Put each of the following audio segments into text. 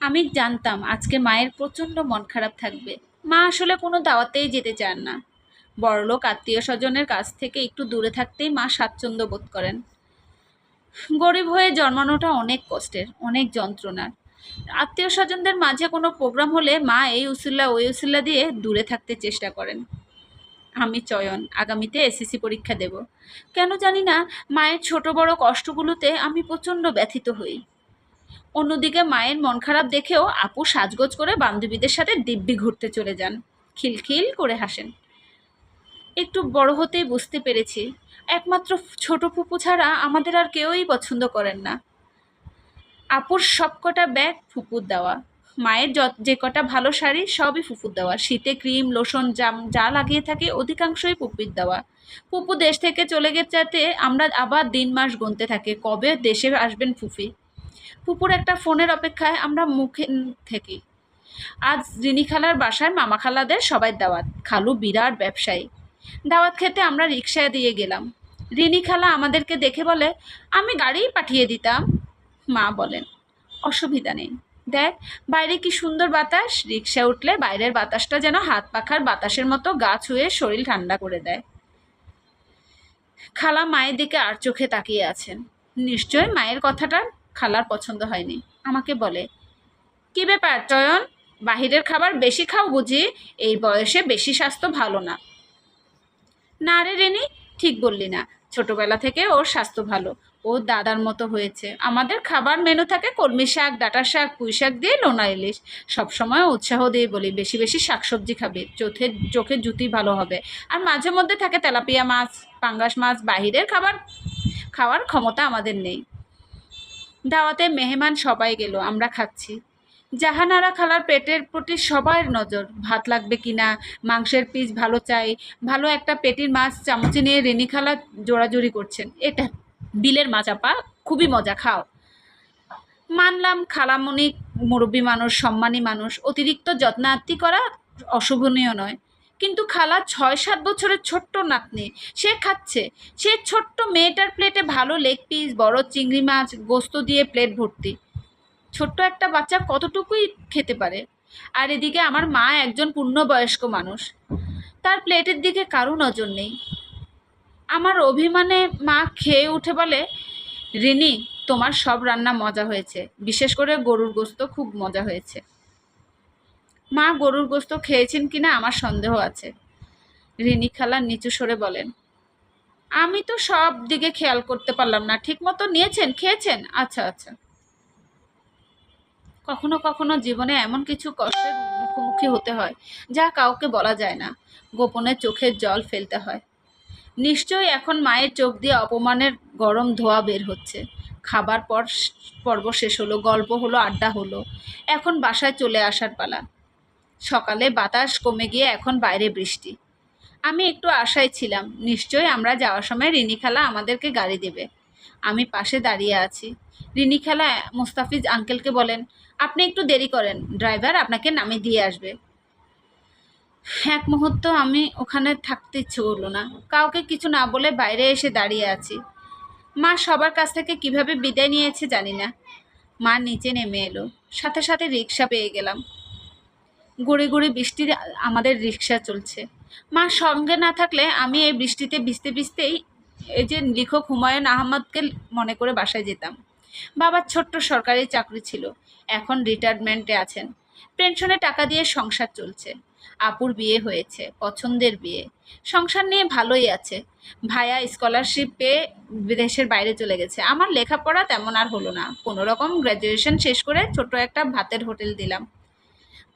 আমি জানতাম আজকে মায়ের প্রচণ্ড মন খারাপ থাকবে। মা আসলে কোনো দাওয়াতেই যেতে চান না। বড়লোক আত্মীয় স্বজনের কাছ থেকে একটু দূরে থাকতেই মা স্বাচ্ছন্দ্য বোধ করেন। গরিব হয়ে জন্মানোটা অনেক কষ্টের, অনেক যন্ত্রণার। আত্মীয় স্বজনদের মাঝে কোনো প্রোগ্রাম হলে মা এই উসুল্লা, ওই উসুল্লা দিয়ে দূরে থাকতে চেষ্টা করেন। আমি চয়ন, আগামীতে এসএসসি পরীক্ষা দেব। কেন জানি না, মায়ের ছোট বড় কষ্টগুলোতে আমি প্রচণ্ড ব্যথিত হই। অন্যদিকে মায়ের মন খারাপ দেখেও আপু সাজগোজ করে বান্ধবীদের সাথে দিব্যি ঘুরতে চলে যান। খিলখিল করে হাসেন। একটু বড় হতেই বুঝতে পেরেছি, একমাত্র ছোট ফুপু ছাড়া আমাদের আর কেউই পছন্দ করেন না। আপুর সবকটা ব্যাগ ফুপুর দেওয়া। মায়ের যত- যে কটা ভালো শাড়ি সবই ফুপুর দেওয়া। শীতে ক্রিম, লোশন, জাম, যা লাগিয়ে থাকে অধিকাংশই পুপির দেওয়া। ফুপু দেশ থেকে চলে গেছে আমরা আবার দিন মাস গুনতে থাকি, কবে দেশে আসবেন ফুফি ফুপুর একটা ফোনের অপেক্ষায় আমরা মুখে থেকে। আজ রিনি খালার বাসায় মামা খালাদের সবাই দাওয়াত, খালু বিরাট ব্যবসায়ী। দাওয়াত খেতে আমরা রিক্সায় দিয়ে গেলাম। রিনি খালা আমাদেরকে দেখে বলে, আমি গাড়িই পাঠিয়ে দিতাম। মা বলেন, অসুবিধা নেই। দেখ, বাইরে কি সুন্দর বাতাস? রিক্সা উঠলে বাইরের বাতাসটা যেন হাত পাখার বাতাসের মতো গা ছুঁয়ে শরীর ঠান্ডা করে দেয়। খালা মায়ের দিকে আর চোখে তাকিয়ে আছেন। নিশ্চয় মায়ের কথাটা খালার পছন্দ হয়নি। আমাকে বলে, কি ব্যাপার চয়ন? বাহিরের খাবার বেশি খাও বুঝি? এই বয়সে বেশি স্বাস্থ্য ভালো না। না রে রেনি, ঠিক বললি না। ছোটবেলা থেকে ওর স্বাস্থ্য ভালো। ও দাদার মতো হয়েছে। আমাদের খাবার মেনু থাকে কলমি শাক, ডাঁটা শাক, পুঁই শাক দিয়ে লোনা ইলিশ। সবসময় উৎসাহ দিয়ে বলি, বেশি বেশি শাকসবজি খাবে। চোখে চোখে জুতি ভালো হবে। আর মাঝে মধ্যে থাকে তেলাপিয়া মাছ, পাঙ্গাস মাছ, বাহিরের খাবার খাওয়ার ক্ষমতা আমাদের নেই। দাওয়াতে মেহমান সবাই গেল, আমরা খাচ্ছি। জাহানারা খালার পেটের প্রতি সবার নজর, ভাত লাগবে কিনা মাংসের পিস ভালো চাই, ভালো একটা পেটির মাছ, চামচে নিয়ে রেনি খালা জোড়াজুড়ি করছেন। এটা বিলের মাছ আপা খুবই মজা, খাও। মানলাম খালামণি মুরব্বী মানুষ, সম্মানী মানুষ, অতিরিক্ত যত্নার্থী করা অশোভনীয় নয়। কিন্তু খালা ছয় সাত বছরের ছোট্ট নাতনি, সে খাচ্ছে। সে ছোট্ট মেয়েটার প্লেটে ভালো লেগ পিস বড় চিংড়ি মাছ, গোস্ত দিয়ে প্লেট ভর্তি। ছোট্ট একটা বাচ্চা কতটুকুই খেতে পারে? আর এদিকে আমার মা একজন পূর্ণবয়স্ক মানুষ। তার প্লেটের দিকে কারও নজর নেই। আমার অভিমানে মা খেয়ে উঠে বলে, রিনি, তোমার সব রান্না মজা হয়েছে। বিশেষ করে গরুর গোস্ত খুব মজা হয়েছে। মা গরুর গোস্ত খেয়েছেন কিনা আমার সন্দেহ আছে। রিনি খালা নিচু সরে বলেন, আমি তো সব দিকে খেয়াল করতে পারলাম না। ঠিক মতো নিয়েছেন, খেয়েছেন? আচ্ছা আচ্ছা। কখনো কখনো জীবনে এমন কিছু কষ্টের মুখোমুখি হতে হয় যা কাউকে বলা যায় না। গোপনে চোখের জল ফেলতে হয়। নিশ্চয়ই এখন মায়ের চোখ দিয়ে অপমানের গরম ধোয়া বের হচ্ছে। খাবার পর, পর্ব শেষ হলো, গল্প হলো, আড্ডা হলো। এখন বাসায় চলে আসার পালা। সকালে বাতাস কমে গিয়ে এখন বাইরে বৃষ্টি। আমি একটু আশায় ছিলাম, নিশ্চয়ই আমরা যাওয়ার সময় রিনি খালা আমাদেরকে গাড়ি দেবে। আমি পাশে দাঁড়িয়ে আছি। রিনি খালা, মুস্তাফিজ আঙ্কেলকে বলেন, আপনি একটু দেরি করেন, ড্রাইভার আপনাকে নামিয়ে দিয়ে আসবে। এক মুহূর্ত আমি ওখানে থাকতে ইচ্ছে করল না। কাউকে কিছু না বলে বাইরে এসে দাঁড়িয়ে আছি। মা সবার কাছ থেকে কীভাবে বিদায় নিয়েছে জানি না। মা নিচে নেমে এলো। সাথে সাথে রিক্সা পেয়ে গেলাম। গুড়ি গুড়ি বৃষ্টির আমাদের রিক্সা চলছে। মা, সঙ্গে না থাকলে আমি এই বৃষ্টিতে ভিজতে ভিজতেই এই যে লেখক হুমায়ুন আহমদকে মনে করে বাসায় যেতাম। বাবার ছোট্ট সরকারি চাকরি ছিল, এখন রিটায়ারমেন্টে আছেন। পেনশনে টাকা দিয়ে সংসার চলছে। আপুর বিয়ে হয়েছে, পছন্দের বিয়ে। সংসার নিয়ে ভালোই আছে। ভাইয়া স্কলারশিপ পেয়ে বিদেশের বাইরে চলে গেছে। আমার লেখাপড়া তেমন আর হলো না। কোনো রকম গ্র্যাজুয়েশন শেষ করে ছোট একটা ভাতের হোটেল দিলাম।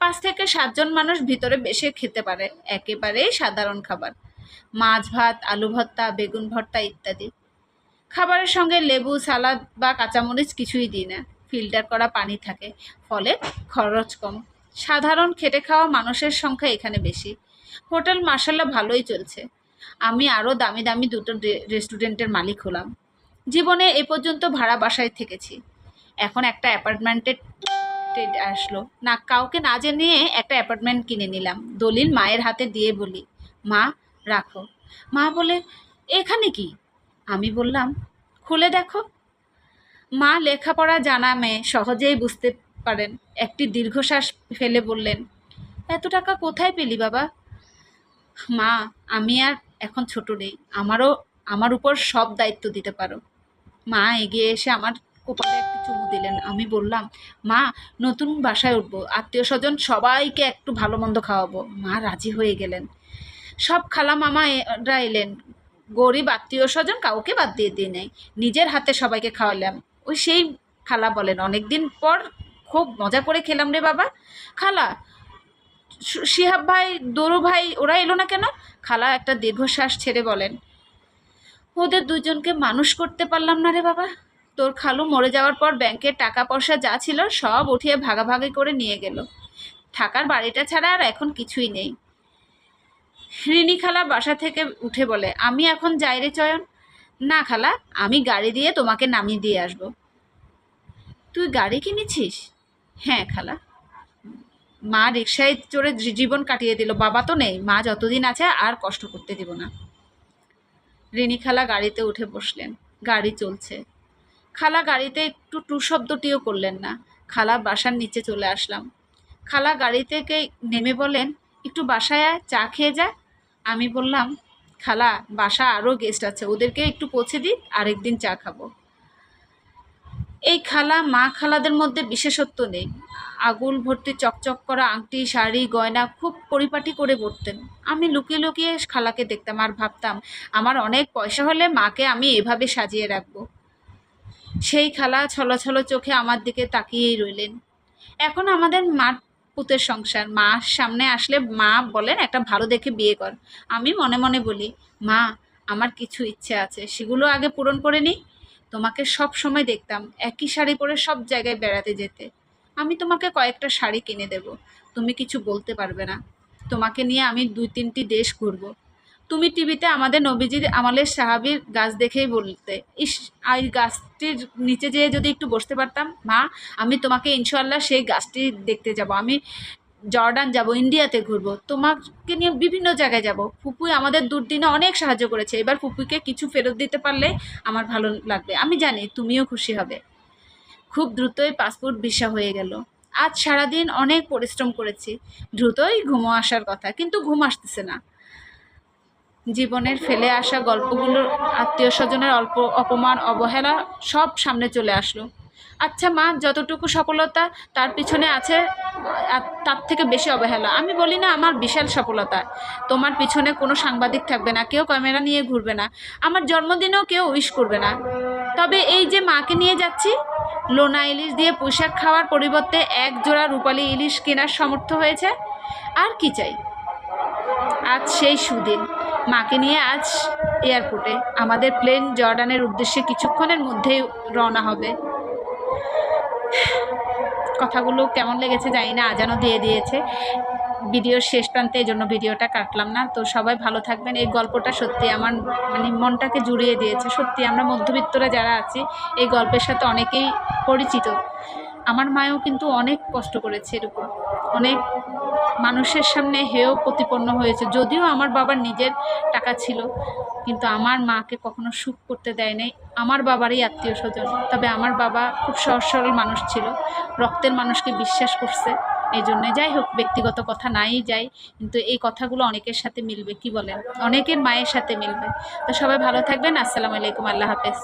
পাঁচ থেকে সাতজন মানুষ ভিতরে বেশি খেতে পারে একেবারেই সাধারণ খাবার। মাছ ভাত, আলু ভর্তা, বেগুন ভর্তা ইত্যাদি। খাবারের সঙ্গে লেবু, সালাদ বা কাঁচামরিচ কিছুই দিই না। ফিল্টার করা পানি থাকে, ফলে খরচ কম। সাধারণ খেটে খাওয়া মানুষের সংখ্যা এখানে বেশি। হোটেল মার্শাল্লাহ ভালোই চলছে। আমি আরও দামি দামি দুটো রেস্টুরেন্টের মালিক হলাম। জীবনে এ পর্যন্ত ভাড়া বাসায় থেকেছি। এখন একটা অ্যাপার্টমেন্টে টেট আসলো। না, কাউকে না জানিয়ে একটা অ্যাপার্টমেন্ট কিনে নিলাম। দলিল মায়ের হাতে দিয়ে বলি, মা, রাখো। মা বলে, এখানে কি? আমি বললাম, খুলে দেখো। মা লেখাপড়া জানা মেয়ে, সহজেই বুঝতে পারেন। একটি দীর্ঘশ্বাস ফেলে বললেন, এত টাকা কোথায় পেলি বাবা? মা, আমি আর এখন ছোট নেই। আমারও, আমার উপর সব দায়িত্ব দিতে পারো। মা এগিয়ে এসে আমার কপালে একটু চুমু দিলেন। আমি বললাম, মা, নতুন বাসায় উঠবো। আত্মীয় স্বজন সবাইকে একটু ভালো মন্দ খাওয়াবো। মা রাজি হয়ে গেলেন। সব খালা মামা এরা এলেন। গরিব আত্মীয় স্বজন কাউকে বাদ দিয়ে দিয়ে নেই। নিজের হাতে সবাইকে খাওয়ালাম। ওই সেই খালা বলেন অনেক দিন পর খুব মজা করে খেলাম রে বাবা। খালা শিহাব ভাই, দরু ভাই, ওরা এলো না কেন? খালা একটা দীর্ঘশ্বাস ছেড়ে বলেন, ওদের দুজনকে মানুষ করতে পারলাম না রে বাবা। তোর খালু মরে যাওয়ার পর ব্যাংকের টাকা পয়সা যা ছিল সব উঠিয়ে ভাগাভাগি করে নিয়ে গেল। থাকার বাড়িটা ছাড়া আর এখন কিছুই নেই। রিনি খালা বাসা থেকে উঠে বলে, আমি এখন যাই রে চয়ন? না খালা, আমি গাড়ি দিয়ে তোমাকে নামিয়ে দিয়ে আসব। তুই গাড়ি কিনেছিস? হ্যাঁ খালা। মা রিক্সায় চড়ে জীবন কাটিয়ে দিল, বাবা তো নেই, মা যতদিন আছে আর কষ্ট করতে দিব না। রিনি খালা গাড়িতে উঠে বসলেন, গাড়ি চলছে। খালা গাড়িতে একটু টু শব্দটিও করলেন না। খালা বাসার নিচে চলে আসলাম। খালা গাড়ি থেকে নেমে বলেন, একটু বাসায় চা খেয়ে যা। আমি বললাম, খালা, বাসা আরও গেস্ট আছে, ওদেরকে একটু পৌঁছে দিই, আরেকদিন চা খাব। এই খালা মা খালাদের মধ্যে বিশেষত্ব নেই। আগুল ভর্তি চকচক করা আংটি, শাড়ি, গয়না খুব পরিপাটি করে পরতেন। আমি লুকিয়ে লুকিয়ে খালাকে দেখতাম আর ভাবতাম, আমার অনেক পয়সা হলে মাকে আমি এভাবে সাজিয়ে রাখব। সেই খালা ছলো ছলো চোখে আমার দিকে তাকিয়েই রইলেন। এখন আমাদের মার পুতের সংসার। মা সামনে আসলে মা বলেন, একটা ভালো দেখে বিয়ে কর। আমি মনে মনে বলি, মা, আমার কিছু ইচ্ছে আছে। সেগুলো আগে পূরণ করে নিই তোমাকে সব সময় দেখতাম, একই শাড়ি পরে সব জায়গায় বেড়াতে যেতে। আমি তোমাকে কয়েকটা শাড়ি কিনে দেব। তুমি কিছু বলতে পারবে না। তোমাকে নিয়ে আমি দুই তিনটি দেশ ঘুরবো। তুমি টিভিতে আমাদের নবীজির আমলের সাহাবির গাছ দেখেই বলতে। ইস এই গাছটির নিচে যেয়ে যদি একটু বসতে পারতাম, মা, আমি তোমাকে ইনশাল্লাহ সেই গাছটি দেখতে যাব। আমি জর্ডান যাব, ইন্ডিয়াতে ঘুরবো। তোমাকে নিয়ে বিভিন্ন জায়গায় যাব। ফুপুই আমাদের দুর্দিনে অনেক সাহায্য করেছে। এবার ফুপুকে কিছু ফেরত দিতে পারলে আমার ভালো লাগবে। আমি জানি তুমিও খুশি হবে। খুব দ্রুতই পাসপোর্ট ভিসা হয়ে গেল। আজ সারাদিন অনেক পরিশ্রম করেছি। দ্রুতই ঘুমো আসার কথা, কিন্তু ঘুম আসতেছে না। জীবনের ফেলে আসা গল্পগুলোর আত্মীয় স্বজনের অল্প অপমান, অবহেলা সব সামনে চলে আসলো। আচ্ছা মা, যতটুকু সফলতা তার পিছনে আছে তার থেকে বেশি অবহেলা। আমি বলি না, আমার বিশাল সফলতা। তোমার পিছনে কোনো সাংবাদিক থাকবে না, কেউ ক্যামেরা নিয়ে ঘুরবে না, আমার জন্মদিনেও কেউ উইশ করবে না। তবে এই যে মাকে নিয়ে যাচ্ছি, লোনা ইলিশ দিয়ে পোশাক খাওয়ার পরিবর্তে এক জোড়া রূপালী ইলিশ কেনার সমর্থ হয়েছে। আর কি চাই? আজ সেই সুদিন। মাকে নিয়ে আজ এয়ারপোর্টে। আমাদের প্লেন জর্ডানের উদ্দেশ্যে কিছুক্ষণের মধ্যেই রওনা হবে। কথাগুলো কেমন লেগেছে জানি না আজানো দিয়ে দিয়েছে। ভিডিওর শেষ প্রান্তে এই জন্য ভিডিওটা কাটলাম না। তো সবাই ভালো থাকবেন। এই গল্পটা সত্যি আমার মানে মনটাকে জুড়িয়ে দিয়েছে। সত্যি আমরা মধ্যবিত্তরা যারা আছি, এই গল্পের সাথে অনেকেই পরিচিত। আমার মায়ও কিন্তু অনেক কষ্ট করেছে এরকম অনেক মানুষের সামনে হেয় প্রতিপন্ন হয়েছে। যদিও আমার বাবার নিজের টাকা ছিল, কিন্তু আমার মাকে কখনো সুখ করতে দেয় নাই। আমার বাবারই আত্মীয় স্বজন তবে আমার বাবা খুব সহজ সরল মানুষ ছিল, রক্তের মানুষকে বিশ্বাস করছে, এই জন্যে যাই হোক, ব্যক্তিগত কথা নাই যাই, কিন্তু এই কথাগুলো অনেকের সাথে মিলবে, কি বলেন? অনেকের মায়ের সাথে মিলবে। তো সবাই ভালো থাকবেন, আসসালামু আলাইকুম, আল্লাহ হাফেজ।